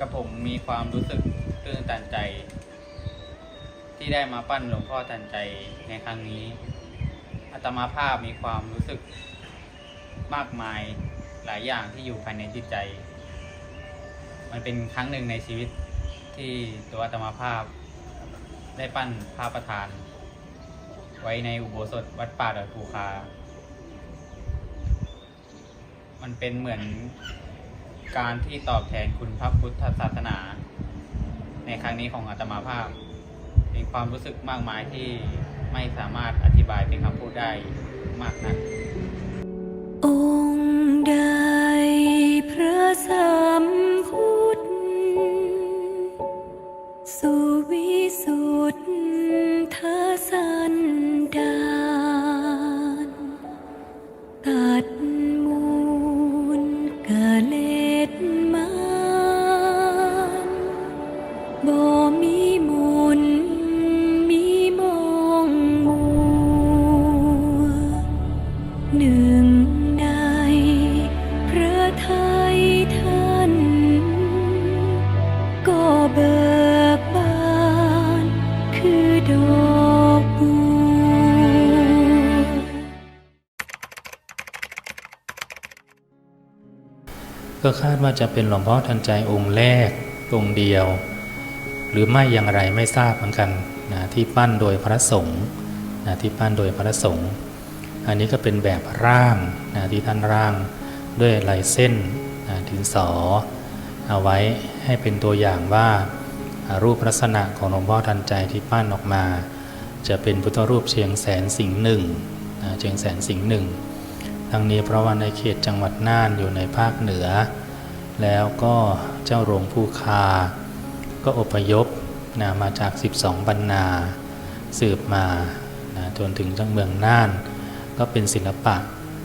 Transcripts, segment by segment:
กับผมมีความรู้สึกตื้นตันใจ ที่ได้มาปั้นหลวงพ่อทันใจในครั้งนี้อาตมาภาพมีความรู้สึกมากมายหลายอย่างที่อยู่ภายในจิตใจ มันเป็นครั้งหนึ่งในชีวิตที่ตัวอาตมาภาพได้ปั้นพระประธาน ไว้ในอุโบสถวัดป่าดอยภูคา มันเป็นเหมือน การที่ตอบแทนคุณพระพุทธศาสนา ในครั้งนี้ของอาตมาภาพเป็นความรู้สึกมากมายที่ไม่สามารถอธิบายเป็นคำพูดได้มากนักองค์ใดพระสั ก็คาดว่าจะเป็นหลวงพ่อทันใจองค์แรกองค์เดียว หรือไม่อย่างไรไม่ทราบเหมือนกันนะที่ปั้นโดยพระสงฆ์นะที่ปั้นโดยพระสงฆ์อันนี้ก็เป็นแบบร่างนะที่ท่านร่างด้วยลายเส้นนะดินสอ เอาไว้ให้เป็นตัวอย่างว่าอ่ารูปลักษณะของหลวงพ่อทันใจที่ปั้นออกมา จะเป็นพุทธรูปเชียงแสนสิงห์หนึ่งนะเชียงแสนสิงห์หนึ่ง ทั้งนี้เพราะว่าในเขตจังหวัดน่านอยู่ในภาคเหนือ แล้วก็เจ้าหลวงผู้คา ก็อพยพนะมาจาก 12 บรรณา สืบมานะจนถึงจังเมืองน่าน ก็เป็นศิลปะ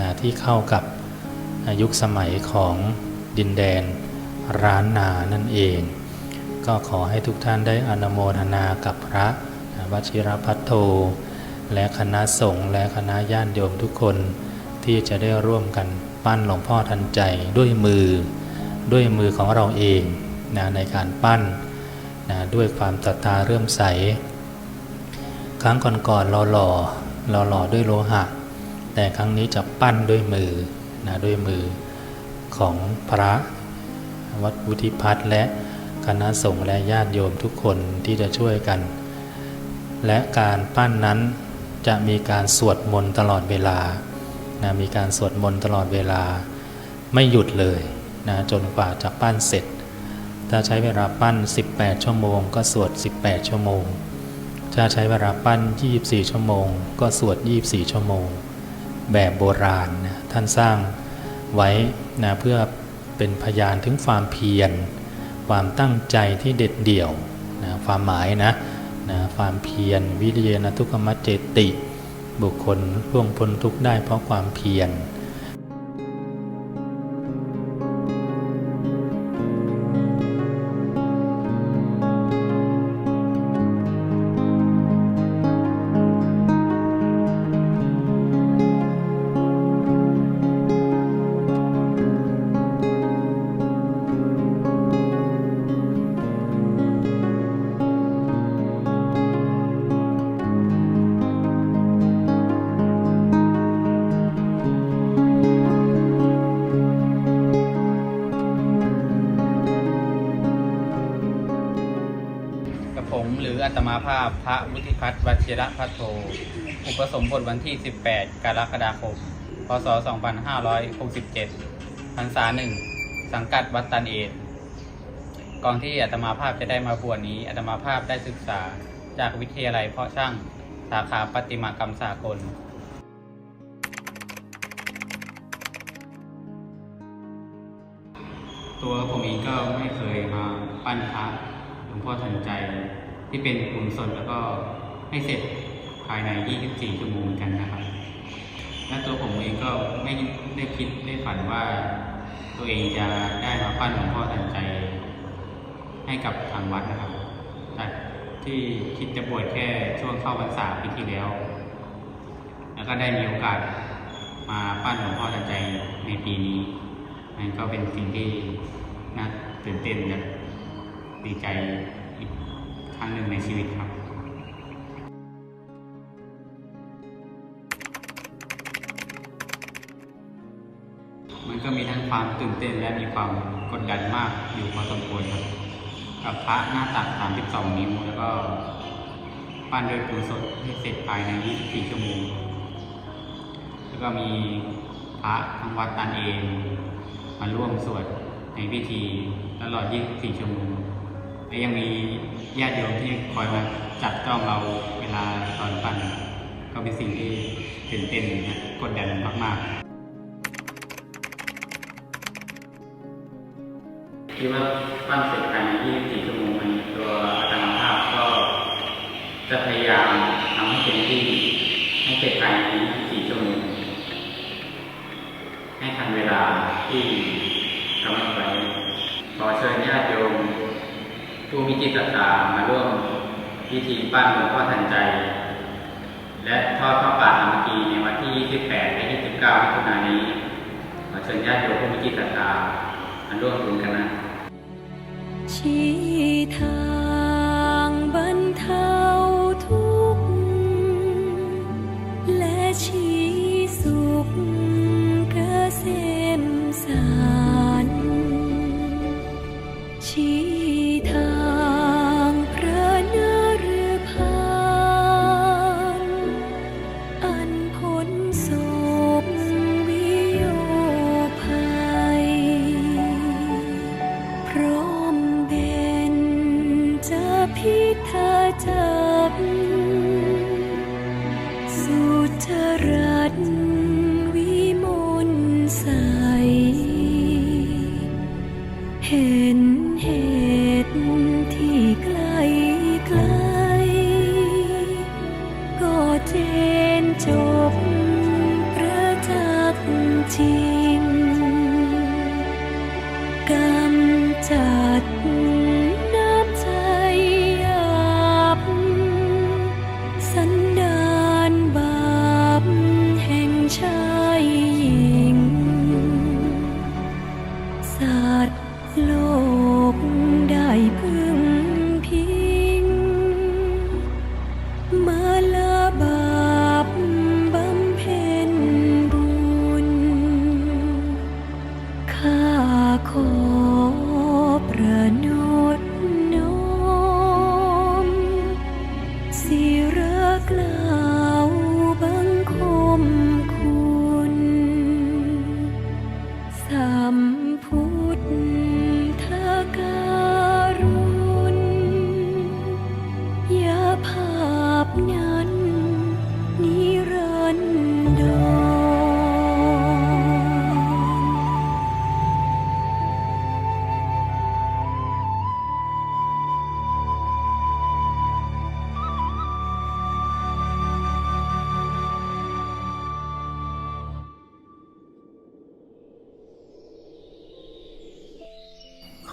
นะที่เข้ากับยุคสมัยของดินแดนร้านนานั่นเอง ก็ขอให้ทุกท่านได้อนุโมทนากับพระนะวชิรพัทโท และคณะสงฆ์และคณะญาติโยมทุกคน ที่จะได้ร่วมกันปั้นหลวงพ่อทันใจด้วยมือ ด้วยมือของเราเองนะในการปั้นนะด้วยความศรัทธาเรื่มใส ครั้งก่อนๆเราหล่อเราหล่อด้วยโลหะ แต่ครั้งนี้จะปั้นด้วยมือนะด้วยมือของพระวัดวุฒิพัฒน์และคณะสงฆ์และญาติโยมทุกคนที่จะช่วยกัน และการปั้นนั้นจะมีการสวดมนต์ตลอดเวลา นะมีการสวดมนต์ตลอดเวลาไม่หยุดเลยนะจนกว่าจะปั้นเสร็จ ถ้าใช้เวลาปั้น 18 ชั่วโมง ก็สวด 18 ชั่วโมง ถ้าใช้เวลาปั้น 24 ชั่วโมง ก็สวด 24 ชั่วโมง แบบโบราณนะท่านสร้างไว้นะเพื่อเป็นพยานถึงความเพียร ความตั้งใจที่เด็ดเดี่ยวนะความหมายนะนะความเพียรวิริยนทุกขมัจเจติ บุคคลร่วงพ้นทุกข์ได้เพราะความเพียร ออาตมาภาพพระวุฒิพัฒน์วชิระพัทโทอุปสมบทวันที่ 18 กรกฎาคม พศ 2567พรรษาหนึ่ง สังกัดวัดตันเอตกอนที่อาตมาภาพจะได้มาบวชนี้อาตมาภาพได้ศึกษาจากวิทยาลัยเพาะช่างสาขาประติมากรรมสากลตัวผมเองก็ไม่เคยมาปั้นพระหลวงพ่อทันใจ ที่เป็นกุศลแล้วก็ให้เสร็จภายใน 24 ชั่วโมงเหมือนกันนะครับและตัวผมเองก็ไม่ได้คิดได้ฝันว่าตัวเองจะได้มาปั้นหลวงพ่อทันใจ ให้กับทางวัดนะครับจากที่คิดจะบวชแค่ช่วงเข้าพรรษาปีที่แล้ว แล้วก็ได้มีโอกาสมาปั้นหลวงพ่อทันใจในปีนี้นั่นก็เป็นสิ่งที่น่าตื่นเต้นและดีใจ รั้งหนึ่งในชีวิตครับมันก็มีทั้งความตื่นเต้นและมีความกดดันมากอยู่พอสมควรครับ กับพระหน้าตัก 32 นิ้ว แล้วก็ปั้นโดยปูนสดให้เสร็จภายใน 24 ชั่วโมง แล้วก็มีพระทั้งวัดตันเองมาร่วมสวดในพิธีตลอด 24 ชั่วโมงและยังมี ญาติโยมที่คอยมาจับจ้องเราเวลาตอนปั้นก็เป็นสิ่งที่ตื่นเต้นและกดดันมากๆคิดว่าปั้นเสร็จภายใน24ชั่วโมงนี้ตัวอาจารย์ภาพก็จะพยายามทำให้เต็มที่ให้เสร็จภายใน24ชั่วโมงให้ทันเวลาที่กำหนดไว้ขอเชิญญาติโยม ผู้มีจิตศรัทธามาร่วมพิธีปั้นหลวงพ่อทันใจ และทอดพระป่าธรรมกีในวันที่ 28 และ 29มิถุนายนนี้ขอเชิญญาติโยมผู้มีจิตศรัทธามาร่วมบุญกันนะชีทา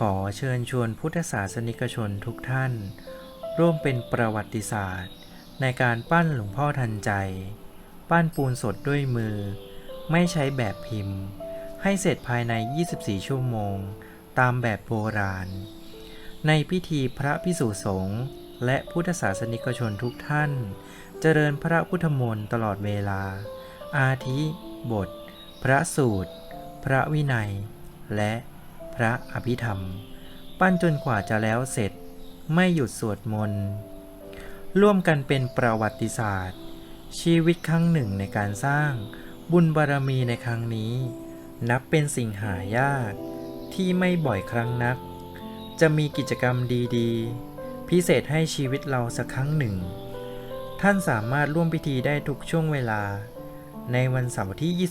ขอเชิญชวนพุทธศาสนิกชนทุกท่าน ร่วมเป็นประวัติศาสตร์ ในการปั้นหลวงพ่อทันใจ ปั้นปูนสดด้วยมือ ไม่ใช้แบบพิมพ์ ให้เสร็จภายใน 24 ชั่วโมง ตามแบบโบราณ ในพิธีพระพิสุสงฆ์และพุทธศาสนิกชนทุกท่าน เจริญพระพุทธมนต์ตลอดเวลา อาทิ บท พระสูตร พระวินัย และ ระอภิธรรม ปั้นจนกว่าจะแล้วเสร็จ ไม่หยุดสวดมนต์ ร่วมกันเป็นประวัติศาสตร์ ชีวิตครั้งหนึ่งในการสร้างบุญบารมีในครั้งนี้ นับเป็นสิ่งหายากที่ไม่บ่อยครั้งนัก จะมีกิจกรรมดีๆ พิเศษให้ชีวิตเราสักครั้งหนึ่ง ท่านสามารถร่วมพิธีได้ทุกช่วงเวลา ในวันเสาร์ที่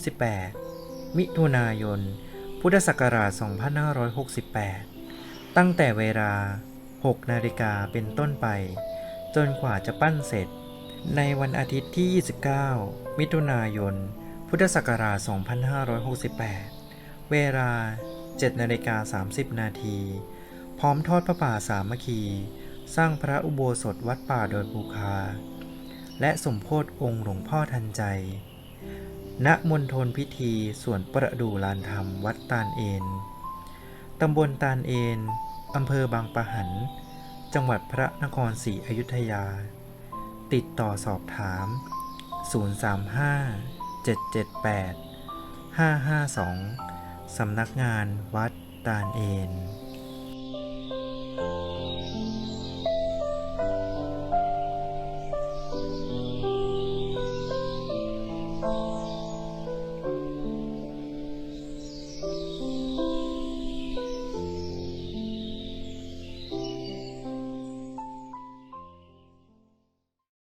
28 มิถุนายน พุทธศักราช 2568 ตั้งแต่เวลา 6 นาฬิกาเป็นต้นไป จนกว่าจะปั้นเสร็จ ในวันอาทิตย์ที่ 29 มิถุนายน พุทธศักราช 2568 เวลา 7 นาฬิกา 30 นาที พร้อมทอดพระป่าสามัคคี สร้างพระอุโบสถวัดป่าโดยภูคา และสมโพธิองค์หลวงพ่อทันใจ ณมณฑลพิธีส่วนประดูลานธรรมวัดตาลเอน ตำบลตาลเอน อำเภอบางปะหัน จังหวัดพระนครศรีอยุธยา ติดต่อสอบถาม 035 778 552 สำนักงานวัดตาลเอน